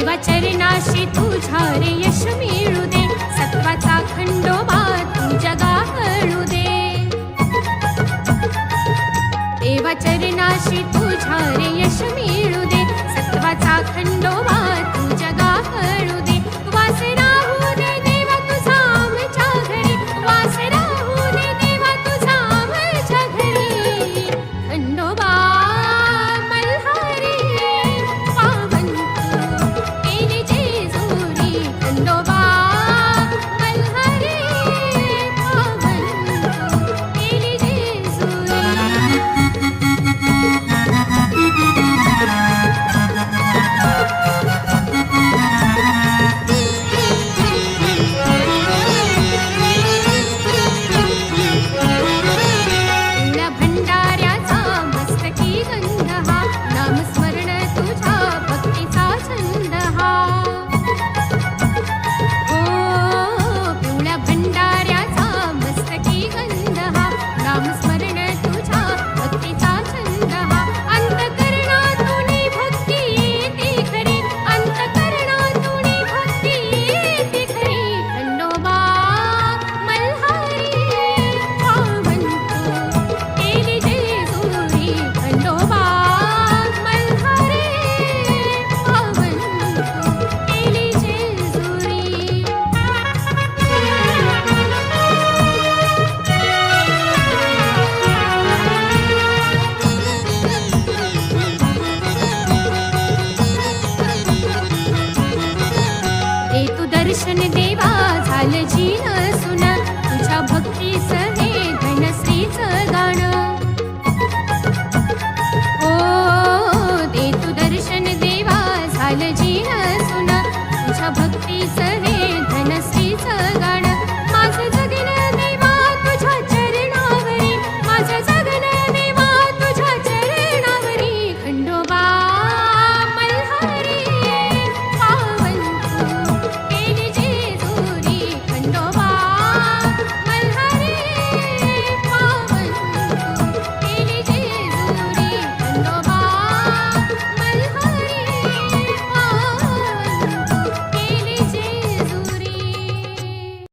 देवा चरणाशी तुझ्या रे यश मिळू दे. सत्वाचा खंडोबा तू जगा हळू दे. देवा चरणाशी तुझ्या रे यश मिळू दे. सत्वाचा खंडोबा 你好哈。你身边。